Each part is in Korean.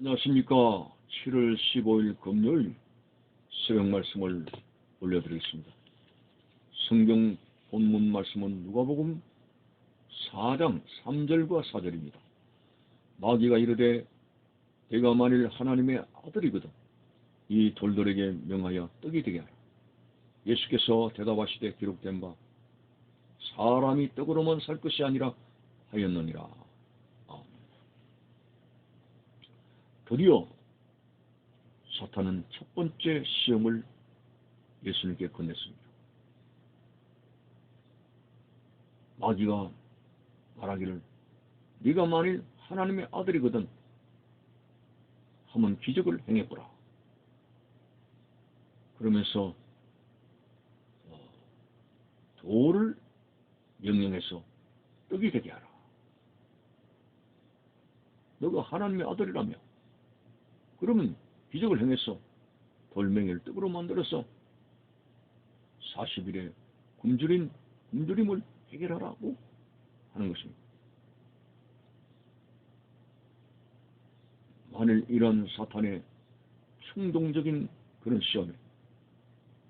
안녕하십니까. 7월 15일 금요일 새벽 말씀을 올려드리겠습니다. 성경 본문 말씀은 누가복음 4장 3절과 4절입니다. 마귀가 이르되 내가 만일 하나님의 아들이거든 이 돌들에게 명하여 떡이 되게 하라. 예수께서 대답하시되 기록된 바 사람이 떡으로만 살 것이 아니라 하였느니라. 아멘. 드디어 사탄은 첫 번째 시험을 예수님께 건넸습니다. 마귀가 말하기를 네가 만일 하나님의 아들이거든 하면 기적을 행해보라. 그러면서 어, 돌을 명령해서 떡이 되게 하라. 너가 하나님의 아들이라며 그러면 기적을 행해서 돌멩이를 떡으로 만들어서 40일에 굶주린 굶주림을 해결하라고 하는 것입니다. 만일 이런 사탄의 충동적인 그런 시험에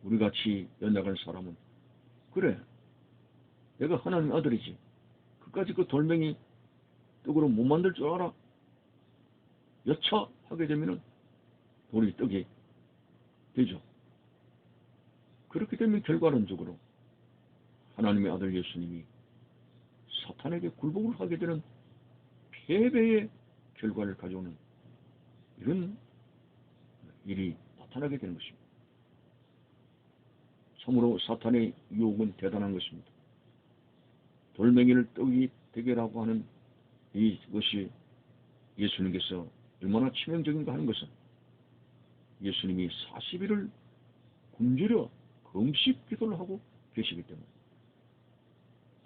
우리 같이 연약한 사람은 그래 내가 하나님 아들이지 그까지 그 돌멩이 떡으로 못 만들 줄 알아 여차 하게 되면은 돌이 떡이 되죠. 그렇게 되면 결과론적으로 하나님의 아들 예수님이 사탄에게 굴복을 하게 되는 패배의 결과를 가져오는 이런 일이 나타나게 되는 것입니다. 참으로 사탄의 유혹은 대단한 것입니다. 돌멩이를 떡이 되게라고 하는 이것이 예수님께서 얼마나 치명적인가 하는 것은 예수님이 40일을 굶주려 금식 기도를 하고 계시기 때문에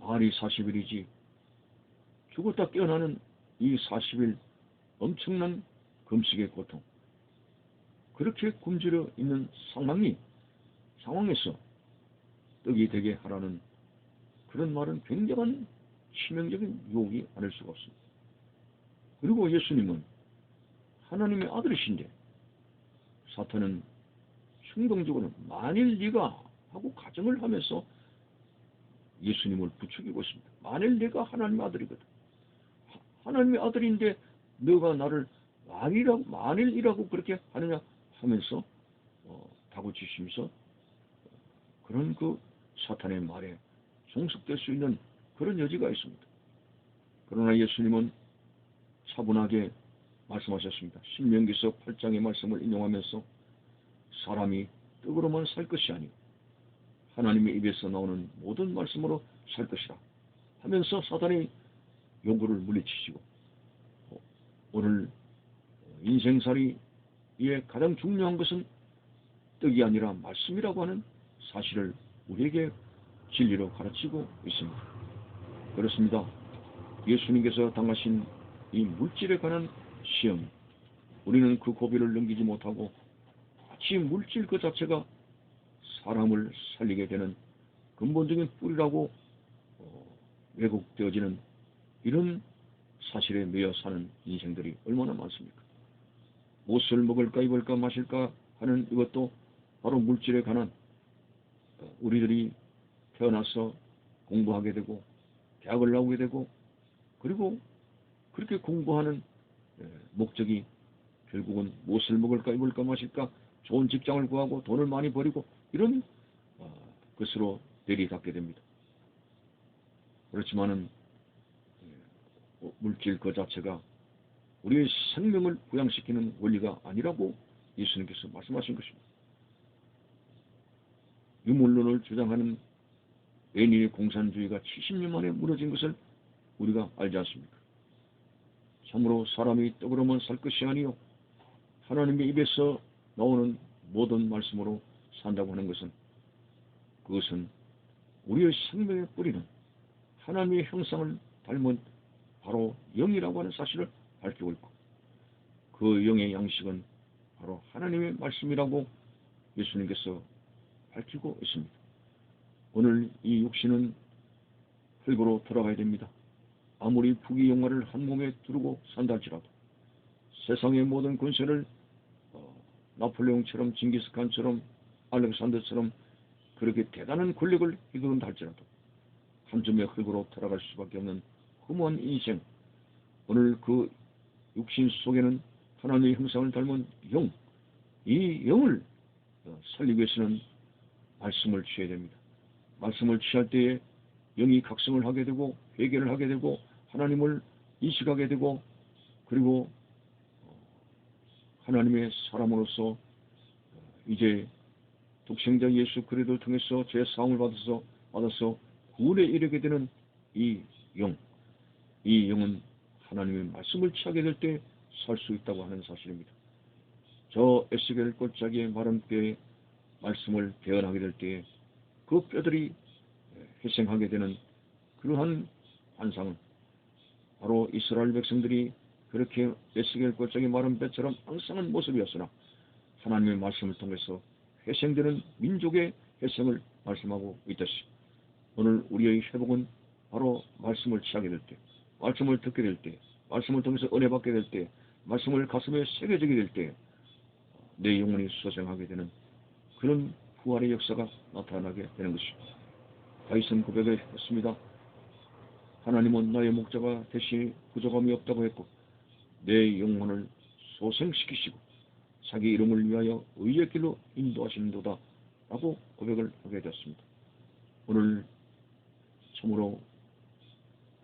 말이 40일이지 죽었다 깨어나는 이 40일 엄청난 금식의 고통 그렇게 굶주려 있는 상황이 상황에서 떡이 되게 하라는 그런 말은 굉장한 치명적인 유혹이 아닐 수가 없습니다. 그리고 예수님은 하나님의 아들이신데 사탄은 충동적으로 만일 네가 하고 가정을 하면서 예수님을 부추기고 있습니다. 만일 내가 하나님의 아들이거든. 하나님의 아들인데 너가 나를 만일이라고, 만일이라고 그렇게 하느냐 하면서 어, 다구치시면서 그런 그 사탄의 말에 종속될 수 있는 그런 여지가 있습니다. 그러나 예수님은 차분하게 말씀하셨습니다. 신명기서 8장의 말씀을 인용하면서 사람이 떡으로만 살 것이 아니고 하나님의 입에서 나오는 모든 말씀으로 살 것이라 하면서 사단의 요구를 물리치시고 오늘 인생살이의 가장 중요한 것은 떡이 아니라 말씀이라고 하는 사실을 우리에게 진리로 가르치고 있습니다. 그렇습니다. 예수님께서 당하신 이 물질에 관한 시험, 우리는 그 고비를 넘기지 못하고 마치 물질 그 자체가 사람을 살리게 되는 근본적인 뿌리라고 어, 왜곡되어지는 이런 사실에 매여 사는 인생들이 얼마나 많습니까? 무엇을 먹을까 입을까 마실까 하는 이것도 바로 물질에 관한 어, 우리들이 태어나서 공부하게 되고 대학을 나오게 되고 그리고 그렇게 공부하는 예, 목적이 결국은 무엇을 먹을까 입을까 마실까 좋은 직장을 구하고 돈을 많이 버리고 이런 어, 것으로 내리닫게 됩니다. 그렇지만은 예, 물질 그 자체가 우리의 생명을 부양시키는 원리가 아니라고 예수님께서 말씀하신 것입니다. 유물론을 주장하는 레닌의 공산주의가 70년 만에 무너진 것을 우리가 알지 않습니까? 참으로 사람이 떡으로만 살 것이 아니요 하나님의 입에서 나오는 모든 말씀으로 산다고 하는 것은 그것은 우리의 생명의 뿌리는 하나님의 형상을 닮은 바로 영이라고 하는 사실을 밝히고 있고 그 영의 양식은 바로 하나님의 말씀이라고 예수님께서 밝히고 있습니다. 오늘 이 육신은 흙으로 돌아가야 됩니다. 아무리 부귀 영화를 한 몸에 두르고 산다 할지라도 세상의 모든 권세를 어, 나폴레옹처럼 징기스칸처럼 알렉산더처럼 그렇게 대단한 권력을 이룬다 할지라도 한 점의 흙으로 돌아갈 수밖에 없는 허무한 인생 오늘 그 육신 속에는 하나님의 형상을 닮은 영, 이 영을 어, 살리기 위해서는 말씀을 취해야 됩니다. 말씀을 취할 때에 영이 각성을 하게 되고 회개를 하게 되고 하나님을 인식하게 되고 그리고 어, 하나님의 사람으로서 이제 독생자 예수 그리스도를 통해서 제 사함을 받아서 받아서 구원에 이르게 되는 이 영, 이 영은 하나님의 말씀을 취하게 될 때 살 수 있다고 하는 사실입니다. 저 에스겔 골짜기의 마른 뼈에 말씀을 대언하게 될 때에 그 뼈들이 회생하게 되는 그러한 환상은 바로 이스라엘 백성들이 그렇게 에스겔 골짜기 마른 뼈처럼 항상한 모습이었으나 하나님의 말씀을 통해서 회생되는 민족의 회생을 말씀하고 있듯이 오늘 우리의 회복은 바로 말씀을 취하게 될 때, 말씀을 듣게 될 때, 말씀을 통해서 은혜 받게 될 때, 말씀을 가슴에 새겨지게 될 때, 내 영혼이 소생하게 되는 그런 부활의 역사가 나타나게 되는 것입니다. 다윗은 고백을 했습니다. 하나님은 나의 목자가 대신 부족함이 없다고 했고 내 영혼을 소생시키시고 자기 이름을 위하여 의의 길로 인도하시는도다 라고 고백을 하게 되었습니다. 오늘 참으로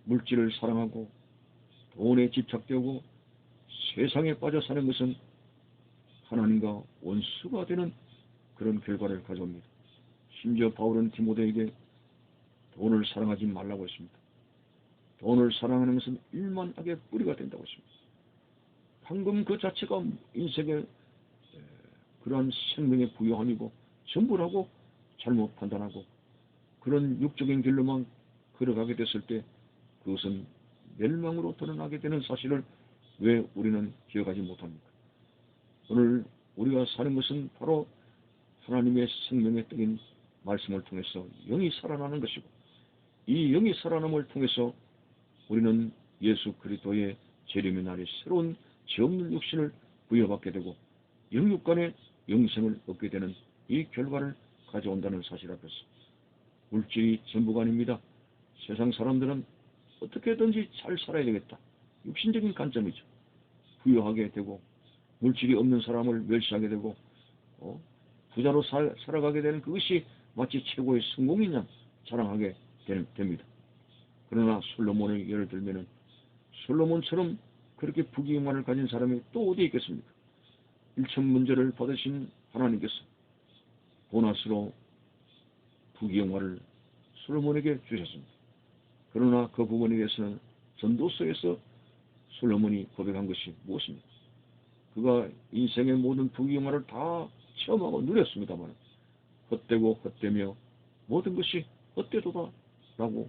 물질을 사랑하고 돈에 집착되고 세상에 빠져 사는 것은 하나님과 원수가 되는 그런 결과를 가져옵니다. 심지어 바울은 디모데에게 돈을 사랑하지 말라고 했습니다. 돈을 사랑하는 것은 일만하게 뿌리가 된다고 했습니다. 방금 그 자체가 인생의 그러한 생명의 부여함이고 전부라고 잘못 판단하고 그런 육적인 길로만 걸어가게 됐을 때 그것은 멸망으로 드러나게 되는 사실을 왜 우리는 기억하지 못합니까? 오늘 우리가 사는 것은 바로 하나님의 생명의 떡인 말씀을 통해서 영이 살아나는 것이고 이 영이 살아남을 통해서 우리는 예수 그리스도의 재림의 날에 새로운 죄 없는 육신을 부여받게 되고 영육 간의 영생을 얻게 되는 이 결과를 가져온다는 사실 앞에서 물질이 전부가 아닙니다. 세상 사람들은 어떻게든지 잘 살아야 되겠다. 육신적인 관점이죠. 부여하게 되고 물질이 없는 사람을 멸시하게 되고 어? 부자로 살, 살아가게 되는 그것이 마치 최고의 성공이냐 자랑하게 되는, 됩니다. 그러나 솔로몬의 예를 들면은 솔로몬처럼 그렇게 부귀영화를 가진 사람이 또 어디 있겠습니까? 일천 문제를 받으신 하나님께서 보너스로 부귀영화를 솔로몬에게 주셨습니다. 그러나 그 부분에 대해서는 전도서에서 솔로몬이 고백한 것이 무엇입니까? 그가 인생의 모든 부귀영화를 다 체험하고 누렸습니다만 헛되고 헛되며 모든 것이 헛되도다 라고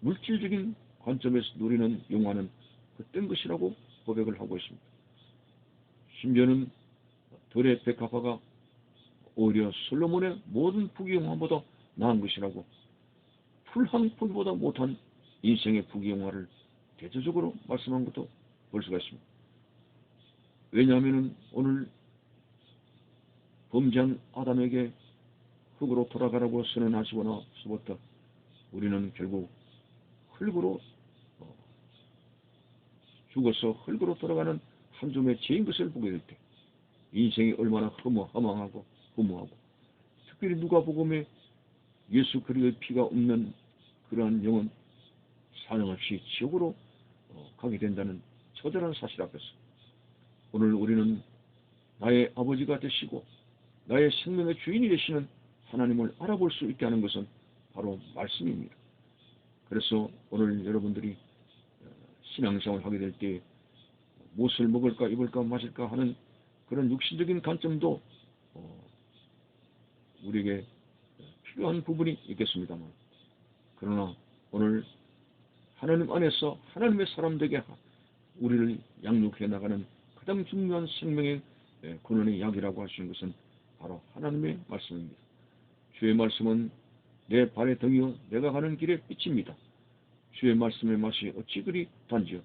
물질적인 관점에서 누리는 영화는 헛된 것이라고 고백을 하고 있습니다. 심지어는 돌의 백합화가 오히려 솔로몬의 모든 부귀영화보다 나은 것이라고 풀한 푼보다 못한 인생의 부귀영화를 대조적으로 말씀한 것도 볼 수가 있습니다. 왜냐하면 오늘 범죄한 아담에게 흙으로 돌아가라고 선언하시거나 서부터 우리는 결국 흙으로 어, 죽어서 흙으로 돌아가는 한 줌의 죄인 것을 보게 될 때 인생이 얼마나 허무, 허망하고 허무하고 특별히 누가 복음에 예수 그리스도의 피가 없는 그러한 영은 사냥없이 지옥으로 어, 가게 된다는 처절한 사실 앞에서 오늘 우리는 나의 아버지가 되시고 나의 생명의 주인이 되시는 하나님을 알아볼 수 있게 하는 것은 바로 말씀입니다. 그래서 오늘 여러분들이 어, 신앙생활 하게 될 때 무엇을 먹을까 입을까 마실까 하는 그런 육신적인 관점도 어, 우리에게 필요한 부분이 있겠습니다만 그러나 오늘 하나님 안에서 하나님의 사람 되게 우리를 양육해 나가는 가장 중요한 생명의 근원의 약이라고 하시는 것은 바로 하나님의 말씀입니다. 주의 말씀은 내 발의 등이요 내가 가는 길의 빛입니다. 주의 말씀의 맛이 어찌 그리 단지요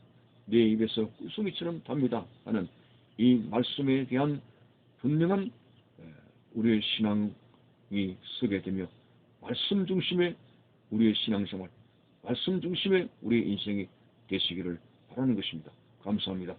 내 입에서 꿀송이처럼 답니다 하는 이 말씀에 대한 분명한 에, 우리의 신앙이 서게 되며 말씀 중심의 우리의 신앙생활, 말씀 중심의 우리의 인생이 되시기를 바라는 것입니다. 감사합니다.